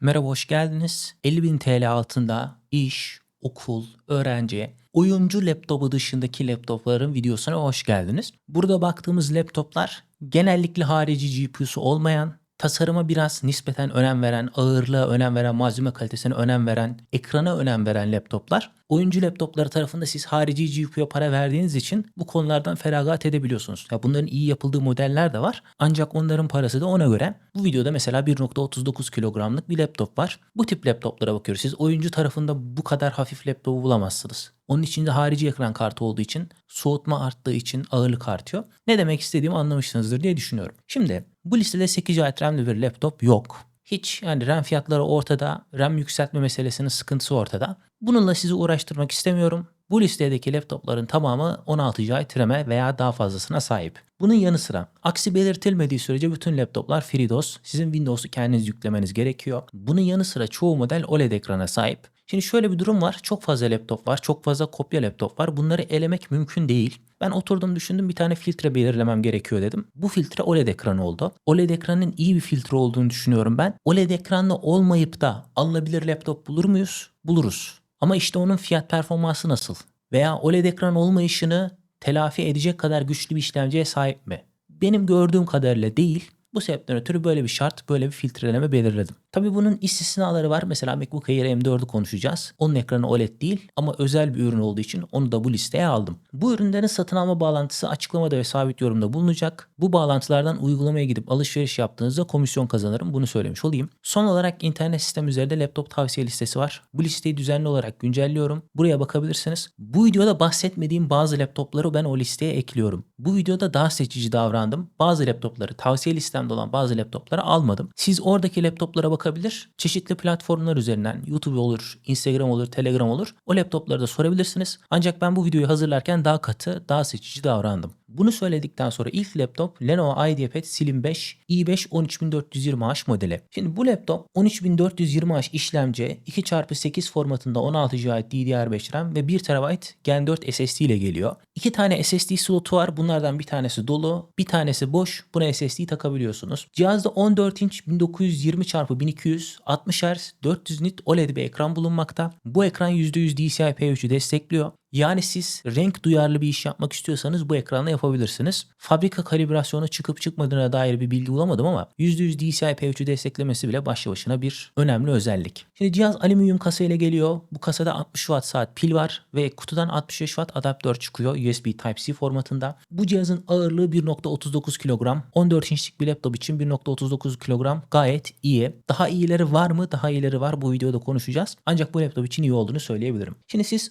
Merhaba hoş geldiniz. 50.000 TL altında iş, okul, öğrenci, oyuncu laptopu dışındaki laptopların videosuna hoş geldiniz. Burada baktığımız laptoplar genellikle harici GPU'su olmayan, tasarıma biraz nispeten önem veren, ağırlığa önem veren, malzeme kalitesine önem veren, ekrana önem veren laptoplar. Oyuncu laptopları tarafında siz harici GPU'ya para verdiğiniz için bu konulardan feragat edebiliyorsunuz. Ya bunların iyi yapıldığı modeller de var. Ancak onların parası da ona göre. Bu videoda mesela 1.39 kilogramlık bir laptop var. Bu tip laptoplara bakıyoruz. Siz oyuncu tarafında bu kadar hafif laptopu bulamazsınız. Onun içinde harici ekran kartı olduğu için, soğutma arttığı için ağırlık artıyor. Ne demek istediğimi anlamışsınızdır diye düşünüyorum. Şimdi bu listede 8 GB RAM'li bir laptop yok. Hiç yani RAM fiyatları ortada, RAM yükseltme meselesinin sıkıntısı ortada. Bununla sizi uğraştırmak istemiyorum. Bu listedeki laptopların tamamı 16 GB RAM'e veya daha fazlasına sahip. Bunun yanı sıra aksi belirtilmediği sürece bütün laptoplar FreeDOS. Sizin Windows'u kendiniz yüklemeniz gerekiyor. Bunun yanı sıra çoğu model OLED ekrana sahip. Şimdi şöyle bir durum var. Çok fazla laptop var. Çok fazla kopya laptop var. Bunları elemek mümkün değil. Ben oturdum düşündüm bir tane filtre belirlemem gerekiyor dedim. Bu filtre OLED ekranı oldu. OLED ekranın iyi bir filtre olduğunu düşünüyorum ben. OLED ekranlı olmayıp da alınabilir laptop bulur muyuz? Buluruz. Ama işte onun fiyat performansı nasıl? Veya OLED ekran olmayışını telafi edecek kadar güçlü bir işlemciye sahip mi? Benim gördüğüm kadarıyla değil. Bu sebepten ötürü böyle bir şart, böyle bir filtreleme belirledim. Tabii bunun istisnaları var. Mesela MacBook Air M4'ü konuşacağız. Onun ekranı OLED değil ama özel bir ürün olduğu için onu da bu listeye aldım. Bu ürünlerin satın alma bağlantısı açıklamada ve sabit yorumda bulunacak. Bu bağlantılardan uygulamaya gidip alışveriş yaptığınızda komisyon kazanırım. Bunu söylemiş olayım. Son olarak internet sistem üzerinde laptop tavsiye listesi var. Bu listeyi düzenli olarak güncelliyorum. Buraya bakabilirsiniz. Bu videoda bahsetmediğim bazı laptopları ben o listeye ekliyorum. Bu videoda daha seçici davrandım. Bazı laptopları tavsiye listemde olan bazı laptopları almadım. Siz oradaki laptoplara bakabilir. Çeşitli platformlar üzerinden YouTube olur, Instagram olur, Telegram olur. O laptopları da sorabilirsiniz. Ancak ben bu videoyu hazırlarken daha katı, daha seçici davrandım. Bunu söyledikten sonra ilk laptop Lenovo IdeaPad Slim 5 i5 13420H modeli. Şimdi bu laptop 13420H işlemci 2x8 formatında 16 GB DDR5 RAM ve 1 TB Gen 4 SSD ile geliyor. İki tane SSD slotu var. Bunlardan bir tanesi dolu, bir tanesi boş. Buna SSD takabiliyorsunuz. Cihazda 14 inç 1920x1200 60 Hz 400 nit OLED bir ekran bulunmakta. Bu ekran %100 DCI-P3'ü destekliyor. Yani siz renk duyarlı bir iş yapmak istiyorsanız bu ekranla yapabilirsiniz. Fabrika kalibrasyonu çıkıp çıkmadığına dair bir bilgi bulamadım ama %100 DCI-P3'ü desteklemesi bile başlı başına bir önemli özellik. Şimdi cihaz alüminyum kasa ile geliyor. Bu kasada 60 Watt saat pil var ve kutudan 65 Watt adaptör çıkıyor USB Type-C formatında. Bu cihazın ağırlığı 1.39 kilogram. 14 inçlik bir laptop için 1.39 kilogram gayet iyi. Daha iyileri var mı? Daha iyileri var. Bu videoda konuşacağız. Ancak bu laptop için iyi olduğunu söyleyebilirim. Şimdi siz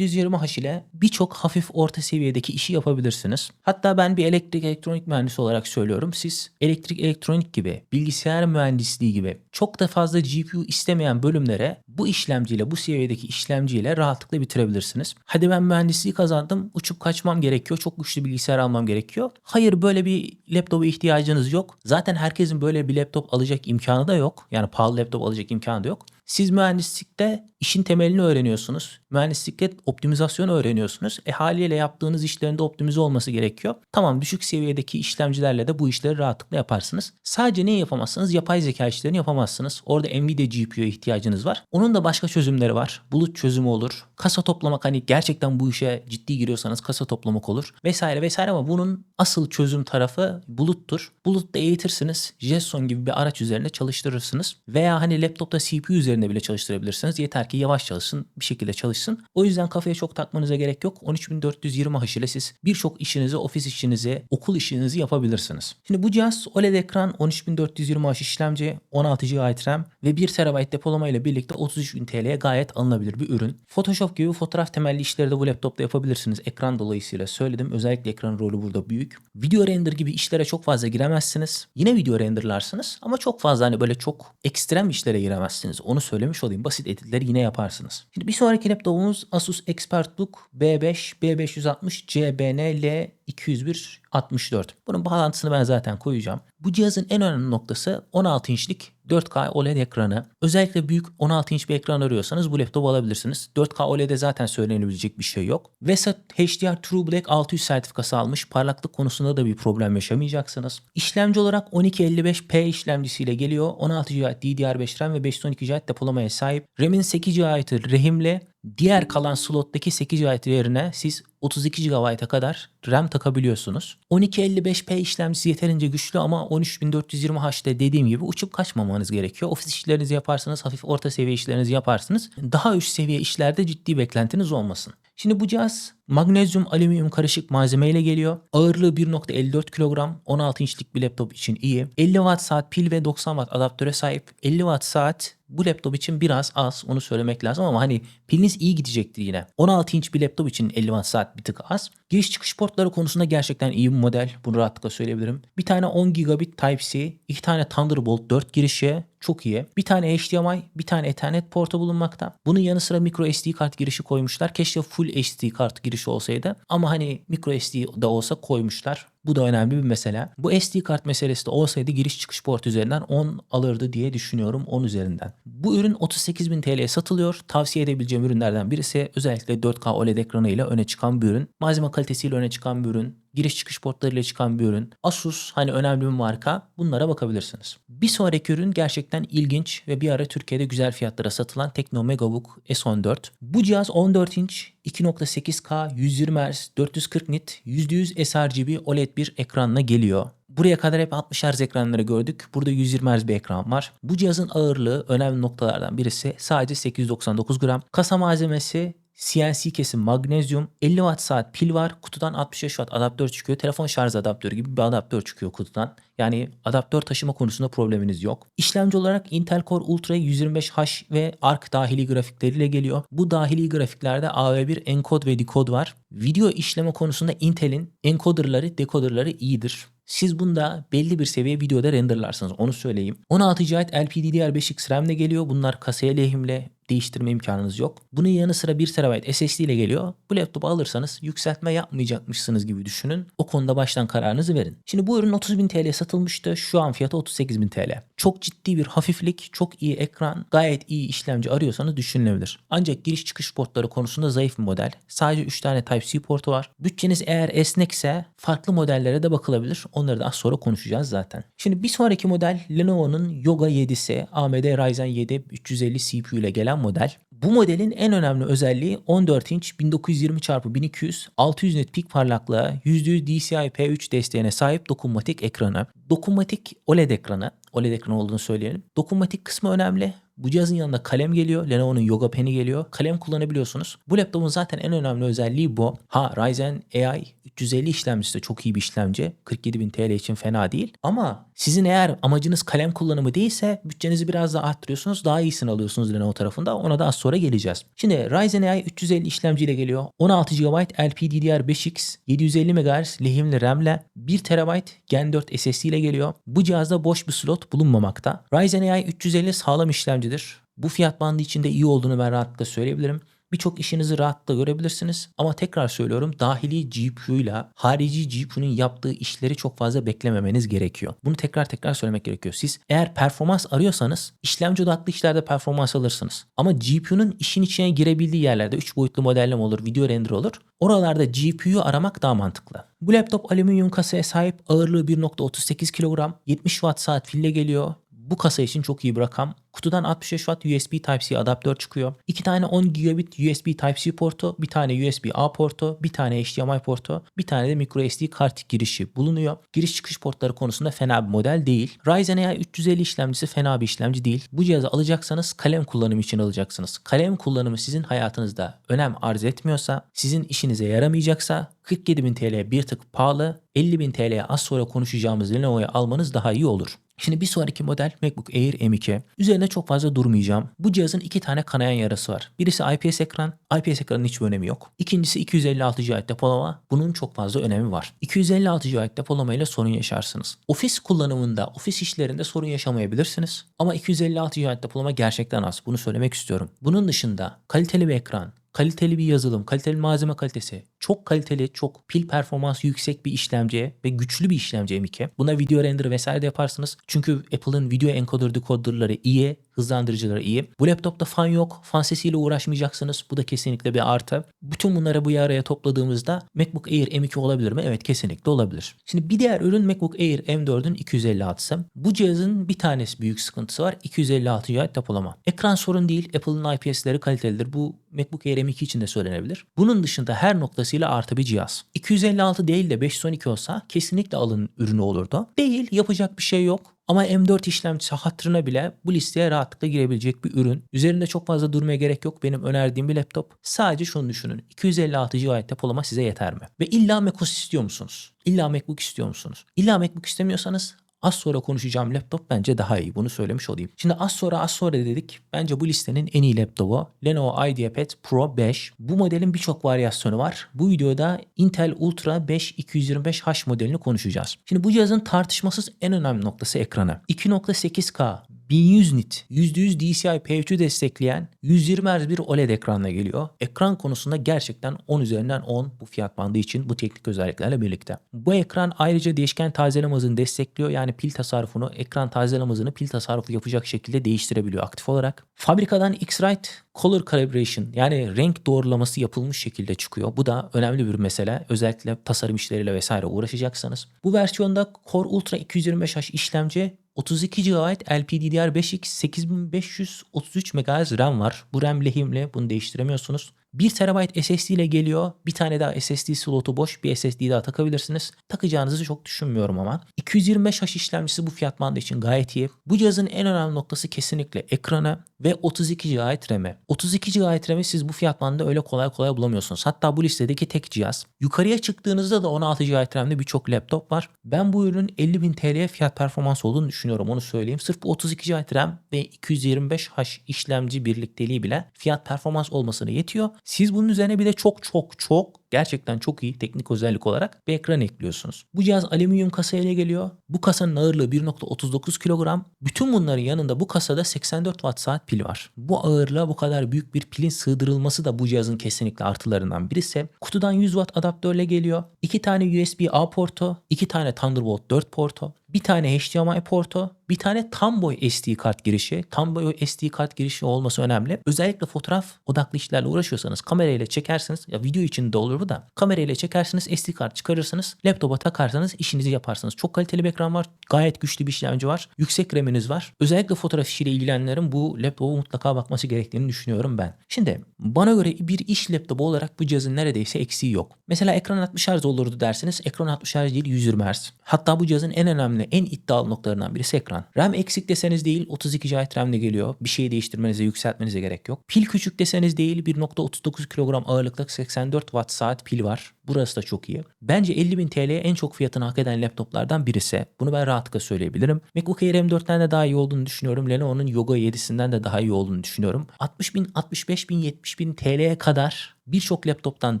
13420H ile birçok hafif orta seviyedeki işi yapabilirsiniz. Hatta ben bir elektrik elektronik mühendisi olarak söylüyorum. Siz elektrik elektronik gibi, bilgisayar mühendisliği gibi çok da fazla GPU istemeyen bölümlere bu işlemciyle, bu seviyedeki işlemciyle rahatlıkla bitirebilirsiniz. Hadi ben mühendisliği kazandım, uçup kaçmam gerekiyor, çok güçlü bilgisayar almam gerekiyor. Hayır böyle bir laptopa ihtiyacınız yok. Zaten herkesin böyle bir laptop alacak imkanı da yok. Yani pahalı laptop alacak imkanı da yok. Siz mühendislikte işin temelini öğreniyorsunuz. Mühendislikte optimizasyon öğreniyorsunuz. E haliyle yaptığınız işlerin de optimize olması gerekiyor. Tamam düşük seviyedeki işlemcilerle de bu işleri rahatlıkla yaparsınız. Sadece neyi yapamazsınız? Yapay zeka işlerini yapamazsınız. Orada Nvidia GPU'ya ihtiyacınız var. Onun da başka çözümleri var. Bulut çözümü olur. Kasa toplamak hani gerçekten bu işe ciddi giriyorsanız kasa toplamak olur. Vesaire vesaire ama bunun asıl çözüm tarafı buluttur. Bulutta eğitirsiniz. JSON gibi bir araç üzerine çalıştırırsınız. Veya hani laptopta CPU üzerinde bile çalıştırabilirsiniz. Yeter ki yavaş çalışsın, bir şekilde çalışsın. O yüzden kafaya çok takmanıza gerek yok. 13420H ile siz birçok işinizi, ofis işinizi, okul işinizi yapabilirsiniz. Şimdi bu cihaz OLED ekran, 13420H işlemci, 16 GB RAM ve 1 TB depolama ile birlikte 33.000 TL'ye gayet alınabilir bir ürün. Photoshop gibi fotoğraf temelli işleri de bu laptopta yapabilirsiniz. Ekran dolayısıyla söyledim. Özellikle ekran rolü burada büyük. Video render gibi işlere çok fazla giremezsiniz. Yine video renderlarsınız ama çok fazla hani böyle çok ekstrem işlere giremezsiniz. Onu söylemiş olayım. Basit editleri yine yaparsınız. Şimdi bir sonraki laptopumuz Asus ExpertBook B5 B560 CBN L201 64. Bunun bağlantısını ben zaten koyacağım. Bu cihazın en önemli noktası 16 inçlik 4K OLED ekranı. Özellikle büyük 16 inç bir ekran arıyorsanız bu laptopu alabilirsiniz. 4K OLED'e zaten söylenebilecek bir şey yok. VESA HDR True Black 600 sertifikası almış. Parlaklık konusunda da bir problem yaşamayacaksınız. İşlemci olarak 1255P işlemcisiyle geliyor. 16 GB DDR5 RAM ve 512 GB depolamaya sahip. RAM'in 8 GB rehimle diğer kalan slottaki 8 GB yerine siz 32 GB'a kadar RAM takabiliyorsunuz. 1255P işlemcisi yeterince güçlü ama 13420H'de dediğim gibi uçup kaçmamanız gerekiyor. Ofis işlerinizi yaparsınız, hafif orta seviye işlerinizi yaparsınız. Daha üst seviye işlerde ciddi beklentiniz olmasın. Şimdi bu cihaz magnezyum alüminyum karışık malzemeyle geliyor. Ağırlığı 1.54 kilogram, 16 inçlik bir laptop için iyi. 50 watt saat pil ve 90 watt adaptöre sahip. 50 watt saat bu laptop için biraz az onu söylemek lazım ama hani piliniz iyi gidecektir yine. 16 inç bir laptop için 50 watt saat bir tık az. Giriş çıkış portları konusunda gerçekten iyi bir model. Bunu rahatlıkla söyleyebilirim. Bir tane 10 gigabit Type-C, iki tane Thunderbolt 4 girişi çok iyi. Bir tane HDMI, bir tane Ethernet portu bulunmakta. Bunun yanı sıra micro SD kart girişi koymuşlar. Keşke full SD kart girişi olsaydı. Ama hani micro SD da olsa koymuşlar. Bu da önemli bir mesele. Bu SD kart meselesi de olsaydı giriş çıkış port üzerinden 10 alırdı diye düşünüyorum 10 üzerinden. Bu ürün 38.000 TL'ye satılıyor. Tavsiye edebileceğim ürünlerden birisi özellikle 4K OLED ekranıyla öne çıkan bir ürün. Malzeme kalitesiyle öne çıkan bir ürün giriş çıkış portlarıyla çıkan bir ürün. Asus hani önemli bir marka. Bunlara bakabilirsiniz. Bir sonraki ürün gerçekten ilginç ve bir ara Türkiye'de güzel fiyatlara satılan Tekno Megabook S14. Bu cihaz 14 inç 2.8K 120 Hz 440 nit %100 sRGB OLED bir ekranla geliyor. Buraya kadar hep 60 Hz ekranları gördük. Burada 120 Hz bir ekran var. Bu cihazın ağırlığı önemli noktalardan birisi sadece 899 gram. Kasa malzemesi CNC kesim magnezyum, 50 watt saat pil var. Kutudan 65 watt adaptör çıkıyor. Telefon şarj adaptörü gibi bir adaptör çıkıyor kutudan. Yani adaptör taşıma konusunda probleminiz yok. İşlemci olarak Intel Core Ultra 125H ve ARC dahili grafikleriyle geliyor. Bu dahili grafiklerde AV1 encode ve decode var. Video işleme konusunda Intel'in encoderları, decoderları iyidir. Siz bunda belli bir seviye videoda renderlarsınız onu söyleyeyim. 16 GB LPDDR5X RAM ile geliyor. Bunlar kasaya lehimle değiştirme imkanınız yok. Bunun yanı sıra 1 TB SSD ile geliyor. Bu laptopu alırsanız yükseltme yapmayacakmışsınız gibi düşünün. O konuda baştan kararınızı verin. Şimdi bu ürün 30.000 TL'ye satılmıştı. Şu an fiyatı 38.000 TL. Çok ciddi bir hafiflik, çok iyi ekran, gayet iyi işlemci arıyorsanız düşünülebilir. Ancak giriş çıkış portları konusunda zayıf bir model. Sadece 3 tane Type-C portu var. Bütçeniz eğer esnekse farklı modellere de bakılabilir. Onları da az sonra konuşacağız zaten. Şimdi bir sonraki model Lenovo'nun Yoga 7'si AMD Ryzen 7 350 CPU ile gelen model. Bu modelin en önemli özelliği 14 inç 1920x1200 600 nit pik parlaklığa %100 DCI-P3 desteğine sahip dokunmatik ekranı. Dokunmatik OLED ekranı. OLED ekranı olduğunu söyleyelim. Dokunmatik kısmı önemli. Bu cihazın yanında kalem geliyor. Lenovo'nun Yoga Pen'i geliyor. Kalem kullanabiliyorsunuz. Bu laptopun zaten en önemli özelliği bu. Ha Ryzen AI 350 işlemcisi de çok iyi bir işlemci. 47.000 TL için fena değil. Ama sizin eğer amacınız kalem kullanımı değilse bütçenizi biraz daha arttırıyorsunuz. Daha iyisini alıyorsunuz Lenovo tarafında. Ona da az sonra geleceğiz. Şimdi Ryzen AI 350 işlemciyle geliyor. 16 GB LPDDR5X 750 MHz lehimli RAM ile 1 TB Gen 4 SSD ile geliyor. Bu cihazda boş bir slot bulunmamakta. Ryzen AI 350 sağlam işlemcidir. Bu fiyat bandı içinde iyi olduğunu ben rahatlıkla söyleyebilirim. Birçok işinizi rahatlıkla görebilirsiniz. Ama tekrar söylüyorum dahili GPU ile harici GPU'nun yaptığı işleri çok fazla beklememeniz gerekiyor. Bunu tekrar tekrar söylemek gerekiyor. Siz eğer performans arıyorsanız işlemci odaklı işlerde performans alırsınız. Ama GPU'nun işin içine girebildiği yerlerde 3 boyutlu modelleme olur, video render olur. Oralarda GPU'yu aramak daha mantıklı. Bu laptop alüminyum kasaya sahip ağırlığı 1.38 kilogram, 70 watt saat pille geliyor. Bu kasa için çok iyi bir rakam. Kutudan 65 Watt USB Type-C adaptör çıkıyor. 2 tane 10 gigabit USB Type-C portu, bir tane USB-A portu, bir tane HDMI portu, bir tane de microSD kart girişi bulunuyor. Giriş çıkış portları konusunda fena bir model değil. Ryzen AI 350 işlemcisi fena bir işlemci değil. Bu cihazı alacaksanız kalem kullanımı için alacaksınız. Kalem kullanımı sizin hayatınızda önem arz etmiyorsa, sizin işinize yaramayacaksa 47.000 TL bir tık pahalı, 50.000 TL'ye az sonra konuşacağımız Lenovo'yu almanız daha iyi olur. Şimdi bir sonraki model MacBook Air M2. Üzerine çok fazla durmayacağım. Bu cihazın iki tane kanayan yarası var. Birisi IPS ekran. IPS ekranın hiçbir önemi yok. İkincisi 256 GB depolama. Bunun çok fazla önemi var. 256 GB depolama ile sorun yaşarsınız. Ofis kullanımında, ofis işlerinde sorun yaşamayabilirsiniz. Ama 256 GB depolama gerçekten az. Bunu söylemek istiyorum. Bunun dışında kaliteli bir ekran, kaliteli bir yazılım, kaliteli malzeme kalitesi, çok kaliteli, çok pil performansı yüksek bir işlemci ve güçlü bir işlemci M2. Buna video render vesaire de yaparsınız. Çünkü Apple'ın video encoder decoderları iyi, hızlandırıcıları iyi. Bu laptopta fan yok. Fan sesiyle uğraşmayacaksınız. Bu da kesinlikle bir artı. Bütün bunları bu araya topladığımızda MacBook Air M2 olabilir mi? Evet kesinlikle olabilir. Şimdi bir diğer ürün MacBook Air M4'ün 256'sı. Bu cihazın bir tanesi büyük sıkıntısı var. 256 GB depolama. Ekran sorun değil. Apple'ın IPS'leri kalitelidir. Bu MacBook Air M2 için de söylenebilir. Bunun dışında her noktasıyla artı bir cihaz. 256 değil de 512 olsa kesinlikle alın ürünü olurdu. Değil yapacak bir şey yok. Ama M4 işlemcisi hatırına bile bu listeye rahatlıkla girebilecek bir ürün. Üzerinde çok fazla durmaya gerek yok. Benim önerdiğim bir laptop. Sadece şunu düşünün. 256 GB depolama size yeter mi? Ve illa macOS istiyor musunuz? İlla MacBook istiyor musunuz? İlla MacBook istemiyorsanız Az sonra konuşacağım laptop bence daha iyi. Bunu söylemiş olayım. Şimdi az sonra az sonra dedik. Bence bu listenin en iyi laptopu Lenovo IdeaPad Pro 5. Bu modelin birçok varyasyonu var. Bu videoda Intel Ultra 5 225H modelini konuşacağız. Şimdi bu cihazın tartışmasız en önemli noktası ekranı. 2.8K 1100 nit, %100 DCI P3'ü destekleyen 120 Hz bir OLED ekranla geliyor. Ekran konusunda gerçekten 10 üzerinden 10 bu fiyat bandı için bu teknik özelliklerle birlikte. Bu ekran ayrıca değişken tazeleme hızını destekliyor. Yani pil tasarrufunu, ekran tazeleme hızını pil tasarrufu yapacak şekilde değiştirebiliyor aktif olarak. Fabrikadan X-Rite Color Calibration yani renk doğrulaması yapılmış şekilde çıkıyor. Bu da önemli bir mesele. Özellikle tasarım işleriyle vesaire uğraşacaksanız. Bu versiyonda Core Ultra 225H işlemci 32 GB LPDDR5X 8533 MHz RAM var. Bu RAM lehimli bunu değiştiremiyorsunuz. 1 TB SSD ile geliyor. Bir tane daha SSD slotu boş. Bir SSD daha takabilirsiniz. Takacağınızı çok düşünmüyorum ama. 225H işlemcisi bu fiyat bandı için gayet iyi. Bu cihazın en önemli noktası kesinlikle ekranı ve 32 GB RAM'i. 32 GB RAM'i siz bu fiyat bandında öyle kolay kolay bulamıyorsunuz. Hatta bu listedeki tek cihaz. Yukarıya çıktığınızda da 16 GB RAM'de birçok laptop var. Ben bu ürünün 50.000 TL'ye fiyat performans olduğunu düşünüyorum onu söyleyeyim. Sırf bu 32 GB RAM ve 225H işlemci birlikteliği bile fiyat performans olmasına yetiyor. Siz bunun üzerine bir de çok çok çok gerçekten çok iyi teknik özellik olarak bir ekran ekliyorsunuz. Bu cihaz alüminyum kasa ile geliyor. Bu kasanın ağırlığı 1.39 kilogram. Bütün bunların yanında bu kasada 84 watt saat pil var. Bu ağırlığa bu kadar büyük bir pilin sığdırılması da bu cihazın kesinlikle artılarından birisi. Kutudan 100 watt adaptörle geliyor. 2 tane USB-A portu, 2 tane Thunderbolt 4 portu, bir tane HDMI portu, bir tane tam boy SD kart girişi. Tam boy SD kart girişi olması önemli. Özellikle fotoğraf odaklı işlerle uğraşıyorsanız kamerayla çekersiniz. Ya video için de olur bu da. Kamerayla çekersiniz SD kart çıkarırsınız. Laptopa takarsanız işinizi yaparsınız. Çok kaliteli bir ekran var. Gayet güçlü bir işlemci var. Yüksek RAM'iniz var. Özellikle fotoğraf işiyle ilgilenenlerin bu laptopa mutlaka bakması gerektiğini düşünüyorum ben. Şimdi bana göre bir iş laptopu olarak bu cihazın neredeyse eksiği yok. Mesela ekran 60 Hz olurdu derseniz ekran 60 Hz değil 120 Hz. Hatta bu cihazın en önemli, en iddialı noktalarından birisi ekran. RAM eksik deseniz değil 32 GB RAM geliyor. Bir şeyi değiştirmenize, yükseltmenize gerek yok. Pil küçük deseniz değil 1.39 kilogram ağırlıkta 84 watt saat pil var. Burası da çok iyi. Bence 50.000 TL'ye en çok fiyatını hak eden laptoplardan birisi. Bunu ben rahatlıkla söyleyebilirim. MacBook Air M4'ten de daha iyi olduğunu düşünüyorum. Lenovo'nun Yoga 7'sinden de daha iyi olduğunu düşünüyorum. 60.000, 65.000, 70.000 TL'ye kadar birçok laptoptan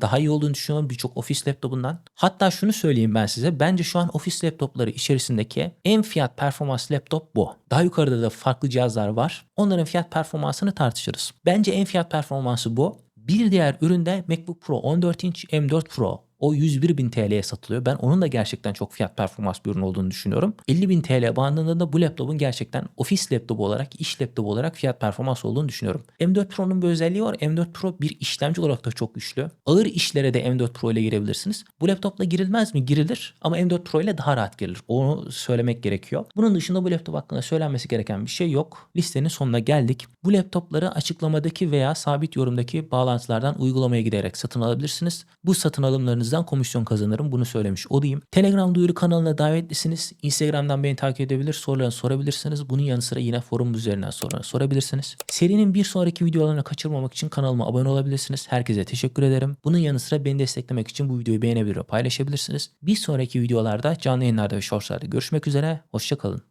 daha iyi olduğunu düşünüyorum. Birçok ofis laptopundan. Hatta şunu söyleyeyim ben size. Bence şu an ofis laptopları içerisindeki en fiyat performans laptop bu. Daha yukarıda da farklı cihazlar var. Onların fiyat performansını tartışırız. Bence en fiyat performansı bu. Bir diğer üründe MacBook Pro 14 inç M4 Pro. O 101 bin TL'ye satılıyor. Ben onun da gerçekten çok fiyat performans bir ürün olduğunu düşünüyorum. 50 bin TL bandında da bu laptopun gerçekten ofis laptopu olarak, iş laptopu olarak fiyat performans olduğunu düşünüyorum. M4 Pro'nun bir özelliği var. M4 Pro bir işlemci olarak da çok güçlü. Ağır işlere de M4 Pro ile girebilirsiniz. Bu laptopla girilmez mi? Girilir. Ama M4 Pro ile daha rahat girilir. Onu söylemek gerekiyor. Bunun dışında bu laptop hakkında söylenmesi gereken bir şey yok. Listenin sonuna geldik. Bu laptopları açıklamadaki veya sabit yorumdaki bağlantılardan uygulamaya giderek satın alabilirsiniz. Bu satın alımlarınız Sizden komisyon kazanırım bunu söylemiş olayım. Telegram duyuru kanalına davetlisiniz. Instagram'dan beni takip edebilir, sorularını sorabilirsiniz. Bunun yanı sıra yine forum üzerinden sorularını sorabilirsiniz. Serinin bir sonraki videolarını kaçırmamak için kanalıma abone olabilirsiniz. Herkese teşekkür ederim. Bunun yanı sıra beni desteklemek için bu videoyu beğenebilir ve paylaşabilirsiniz. Bir sonraki videolarda canlı yayınlarda ve shortslarda görüşmek üzere. Hoşçakalın.